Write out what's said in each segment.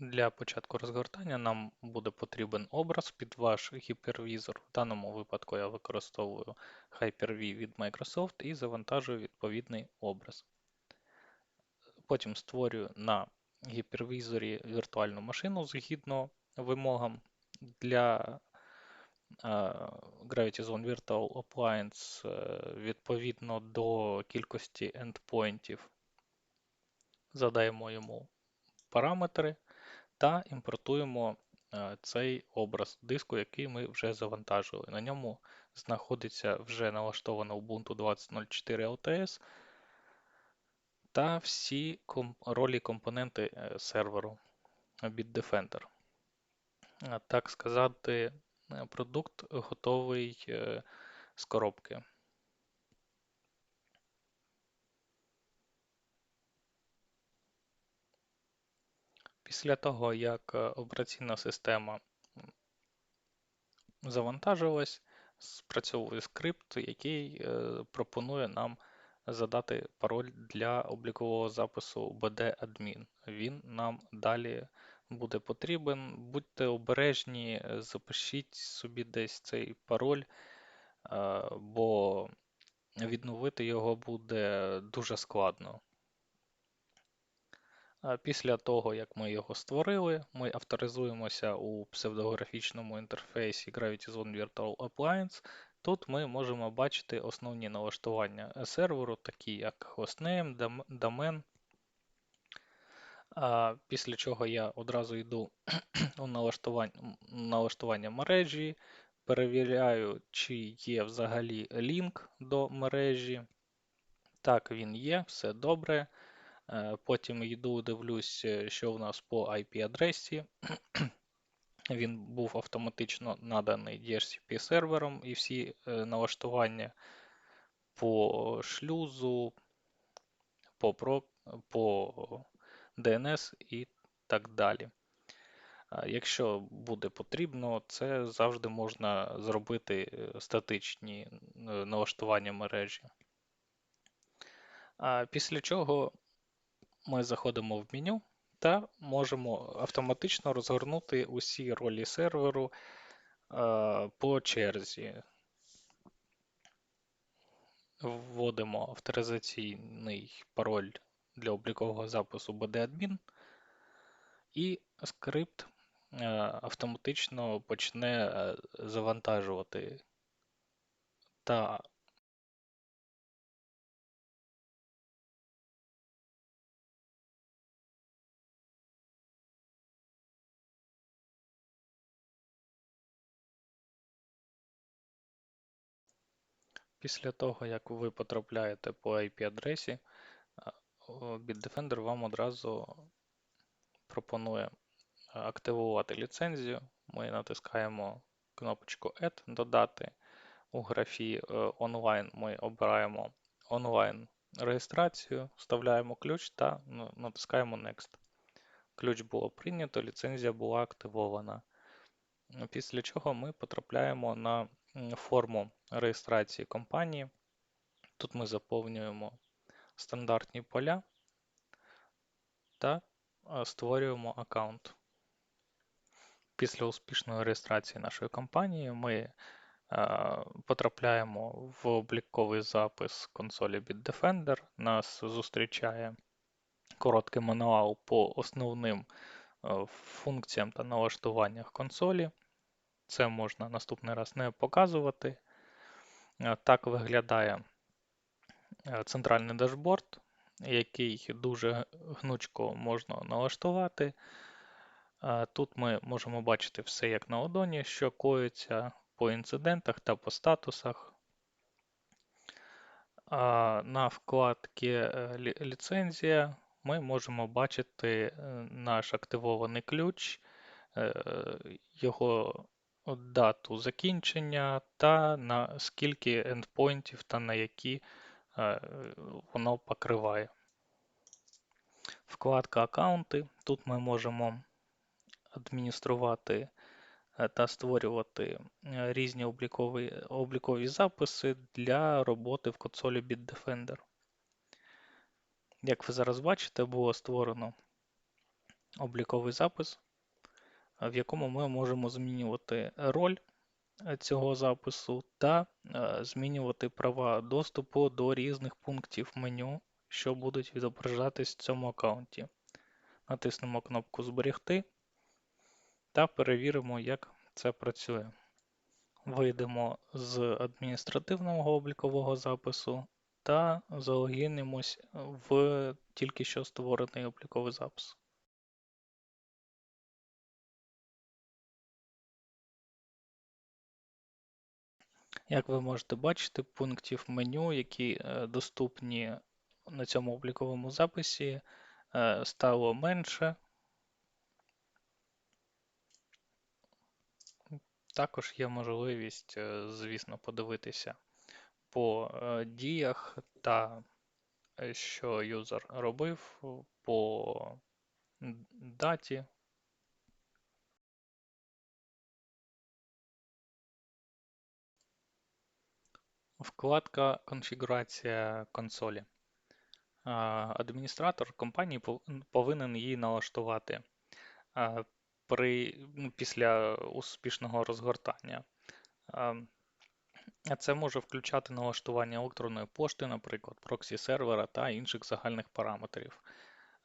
Для початку розгортання нам буде потрібен образ під ваш гіпервізор. В даному випадку я використовую Hyper-V від Microsoft і завантажую відповідний образ. Потім створюю на гіпервізорі віртуальну машину згідно вимогам для Gravity Zone Virtual Appliance е, відповідно до кількості ендпоінтів. Задаємо йому параметри та імпортуємо е, цей образ диску, який ми вже завантажили. На ньому знаходиться вже налаштована Ubuntu 20.04 LTS та всі ролі компоненти е, серверу Bitdefender. Так сказати, е, продукт готовий з коробки. Після того, як операційна система завантажилась, спрацьовує скрипт, який пропонує нам задати пароль для облікового запису BD-admin. Він нам далі буде потрібен. Будьте обережні, запишіть собі десь цей пароль, бо відновити його буде дуже складно. Після того, як ми його створили, ми авторизуємося у псевдографічному інтерфейсі Gravity Zone Virtual Appliance. Тут ми можемо бачити основні налаштування серверу, такі як hostname, домен. Після чого я одразу йду у налаштування, налаштування мережі, перевіряю, чи є взагалі лінк до мережі. Так, він є, все добре. Е, потім йду, дивлюсь, е, що в нас по IP-адресі. Він був автоматично наданий DHCP сервером і всі е, налаштування по шлюзу, по по DNS і так далі. Якщо буде потрібно, це завжди можна зробити статичні налаштування мережі. Після чого ми заходимо в меню та можемо автоматично розгорнути усі ролі серверу е, по черзі. Вводимо авторизаційний пароль для облікового запису BD-admin, і скрипт е, автоматично почне е, завантажувати та Після того, як ви потрапляєте по IP-адресі, Bitdefender вам одразу пропонує активувати ліцензію. Ми натискаємо кнопочку Add, додати. У графі онлайн ми обираємо онлайн реєстрацію, вставляємо ключ та ну, натискаємо Next. Ключ було прийнято, ліцензія була активована. Після чого ми потрапляємо на форму реєстрації компанії. Тут ми заповнюємо стандартні поля та створюємо аккаунт. Після успішної реєстрації нашої компанії ми потрапляємо в обліковий запис консолі Bitdefender. Нас зустрічає короткий мануал по основним функціям та налаштуваннях консолі. Це можна наступний раз не показувати. Е, так виглядає е, центральний дашборд, який дуже гнучко можна налаштувати. Е, тут ми можемо бачити все як на ладоні, що коїться по інцидентах та по статусах. На вкладці ліцензія ми можемо бачити наш активований ключ, його дату закінчення та на скільки ендпоінтів та на які е, воно покриває. Вкладка Аккаунти. Тут ми можемо адмініструвати е, та створювати е, різні облікові облікові записи для роботи в консолі Bitdefender. Як ви зараз бачите, було створено обліковий запис, в якому ми можемо змінювати роль цього запису та змінювати права доступу до різних пунктів меню, що будуть відображатись в цьому аккаунті. Натиснемо кнопку Зберегти та перевіримо, як це працює. Вийдемо з адміністративного облікового запису та залогінимось в тільки що створений обліковий запис. Як ви можете бачити, пунктів меню, які е, доступні на цьому обліковому записі, е, стало менше. Також є можливість, е, звісно, подивитися по діях та що юзер робив по даті. Вкладка Конфігурація консолі. Адміністратор компанії повинен її налаштувати при, ну, після успішного розгортання. Це може включати налаштування електронної пошти, наприклад, проксі сервера та інших загальних параметрів.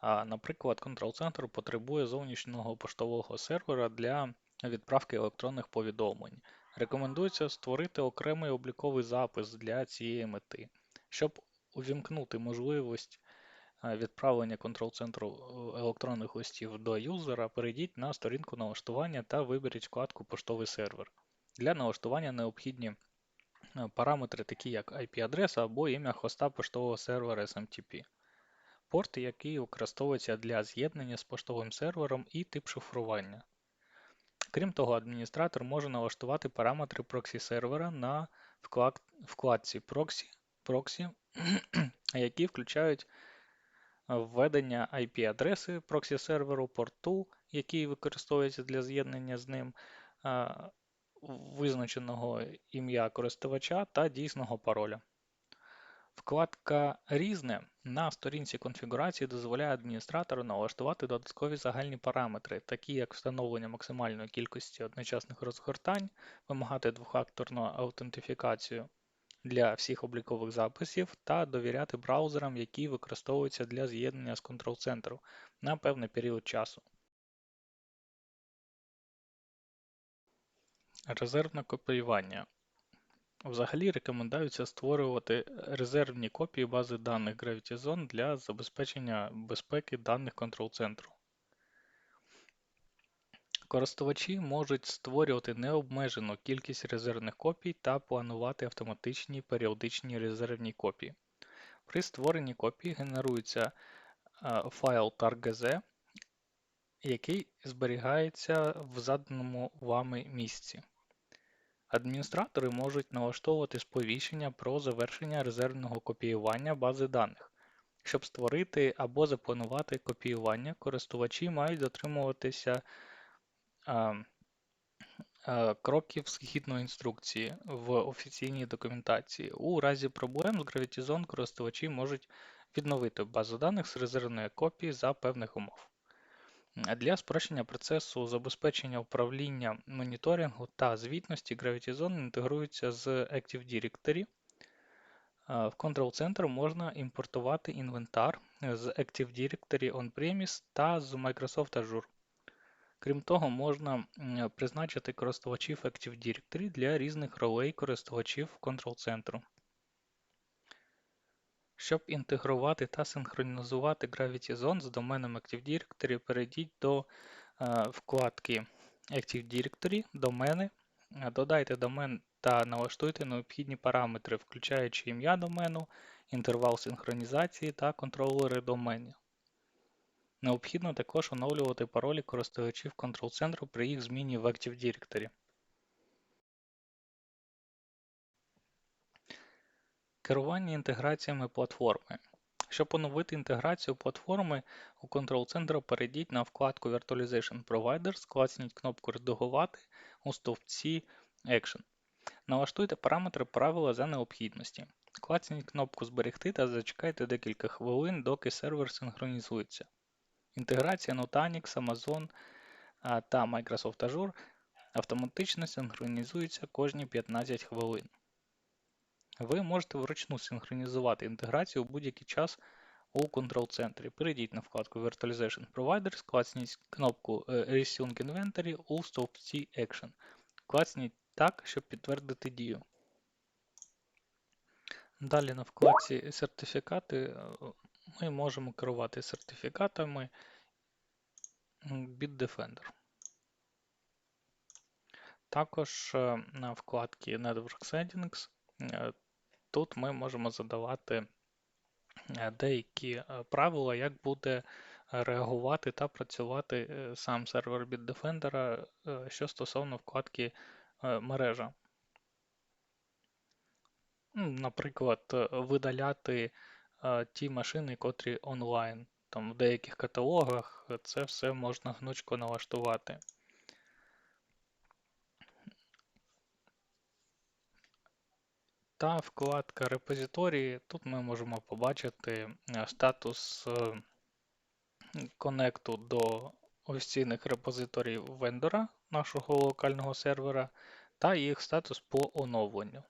Наприклад, контрол-центр потребує зовнішнього поштового сервера для відправки електронних повідомлень. Рекомендується створити окремий обліковий запис для цієї мети. Щоб увімкнути можливість відправлення контрол-центру е, електронних листів до юзера, перейдіть на сторінку налаштування та виберіть вкладку Поштовий сервер. Для налаштування необхідні е, параметри, такі як IP-адреса або ім'я хоста поштового сервера SMTP, порт, який використовується для з'єднання з поштовим сервером і тип шифрування. Крім того, адміністратор може налаштувати параметри проксі сервера на вкладці Proxy, proxy які включають введення IP-адреси проксі серверу, порту, який використовується для з'єднання з ним, визначеного ім'я користувача та дійсного пароля. Вкладка Різне на сторінці конфігурації дозволяє адміністратору налаштувати додаткові загальні параметри, такі як встановлення максимальної кількості одночасних розгортань, вимагати двохакторну аутентифікацію для всіх облікових записів та довіряти браузерам, які використовуються для з'єднання з контрол-центру на певний період часу. Резервне копіювання Взагалі рекомендується створювати резервні копії бази даних GravityZone для забезпечення безпеки даних контрол-центру. Користувачі можуть створювати необмежену кількість резервних копій та планувати автоматичні періодичні резервні копії. При створенні копії генерується файл tar.gz, який зберігається в заданому вами місці. Адміністратори можуть налаштовувати сповіщення про завершення резервного копіювання бази даних. Щоб створити або запланувати копіювання, користувачі мають дотримуватися а, а, кроків згідно інструкції в офіційній документації. У разі проблем з GravityZone користувачі можуть відновити базу даних з резервної копії за певних умов. Для спрощення процесу забезпечення управління моніторингу та звітності GravityZone інтегрується з Active Directory. В Control Center можна імпортувати інвентар з Active Directory On-Premise та з Microsoft Azure. Крім того, можна призначити користувачів Active Directory для різних ролей користувачів Control Center. Щоб інтегрувати та синхронізувати Gravity Zone з доменом Active Directory, перейдіть до е, вкладки Active Directory, домени, е, додайте домен та налаштуйте необхідні параметри, включаючи ім'я домену, інтервал синхронізації та контролери доменів. Необхідно також оновлювати паролі користувачів контрол-центру при їх зміні в Active Directory. Керування інтеграціями платформи. Щоб оновити інтеграцію платформи у Control Center перейдіть на вкладку Virtualization Providers, класніть кнопку Редагувати у стовпці Action. Налаштуйте параметри правила за необхідності. Клацніть кнопку Зберегти та зачекайте декілька хвилин, доки сервер синхронізується. Інтеграція Nutanix, Amazon та Microsoft Azure автоматично синхронізується кожні 15 хвилин. Ви можете вручну синхронізувати інтеграцію у будь-який час у контрол-центрі. Перейдіть на вкладку Virtualization Providers, клацніть кнопку е, Resume Inventory у стовпці Action. Клацніть так, щоб підтвердити дію. Далі на вкладці сертифікати ми можемо керувати сертифікатами Bitdefender. Також е, на вкладці Network Settings е, тут ми можемо задавати е, деякі е, правила, як буде реагувати та працювати е, сам сервер Bitdefender, що стосовно вкладки мережа. Ну, Наприклад, видаляти ті машини, котрі онлайн. Там в деяких каталогах це все можна гнучко налаштувати. Та вкладка репозиторії. Тут ми можемо побачити е, статус коннекту конекту до офіційних репозиторій вендора нашого локального сервера та їх статус по оновленню.